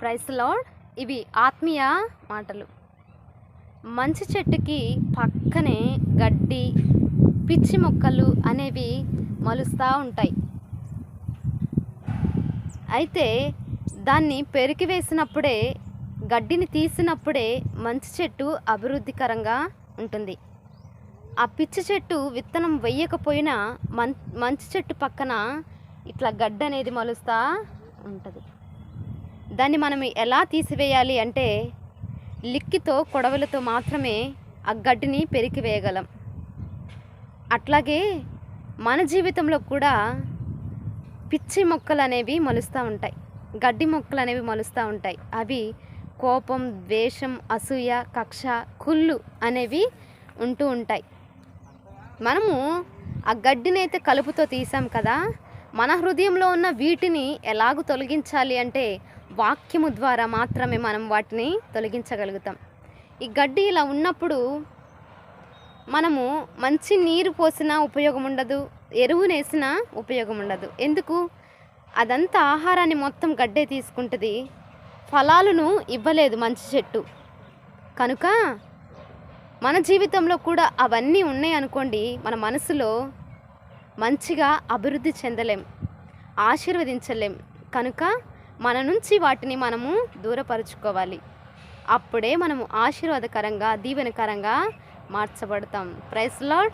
Price lord ఇవి ఆత్మీయ మాటలు. మంచి చెట్టుకి పక్కనే గడ్డి పిచ్చి మొక్కలు అనేవి మలుస్తూ ఉంటాయి. అయితే దాన్ని పెరికి వేసినప్పుడే గడ్డిని తీసినప్పుడే మంచి చెట్టు అభివృద్ధికరంగా ఉంటుంది. ఆ పిచ్చి చెట్టు విత్తనం వెయ్యకపోయినా మం మంచి చెట్టు పక్కన ఇట్లా గడ్డి అనేది మలుస్తూ ఉంటుంది. దాన్ని మనం ఎలా తీసివేయాలి అంటే లిక్కితో కొడవలతో మాత్రమే ఆ గడ్డిని పెరికివేయగలం అట్లాగే మన జీవితంలో కూడా పిచ్చి మొక్కలు అనేవి మలుస్తూ ఉంటాయి. గడ్డి మొక్కలు అనేవి మలుస్తూ ఉంటాయి. అవి కోపం ద్వేషం అసూయ కక్ష కుళ్ళు అనేవి ఉంటూ ఉంటాయి. మనము ఆ గడ్డిని అయితే కలుపుతో తీసాం కదా మన హృదయంలో ఉన్న వీటిని ఎలాగూ తొలగించాలి అంటే వాక్యము ద్వారా మాత్రమే మనం వాటిని తొలగించగలుగుతాం. ఈ గడ్డి ఇలా ఉన్నప్పుడు మనము మంచి నీరు పోసినా ఉపయోగం ఉండదు ఎరువునేసినా ఉపయోగం ఉండదు. ఎందుకు? అదంతా ఆహారాన్ని మొత్తం గడ్డే తీసుకుంటుంది. ఫలాలను ఇవ్వలేదు మంచి చెట్టు. కనుక మన జీవితంలో కూడా అవన్నీ ఉన్నాయి అనుకోండి మన మనసులో మంచిగా అభివృద్ధి చెందలేం ఆశీర్వదించలేం. కనుక మన నుంచి వాటిని మనము దూరపరుచుకోవాలి. అప్పుడే మనము ఆశీర్వాదకరంగా దీవెనకరంగా మార్చబడతాం. Price lord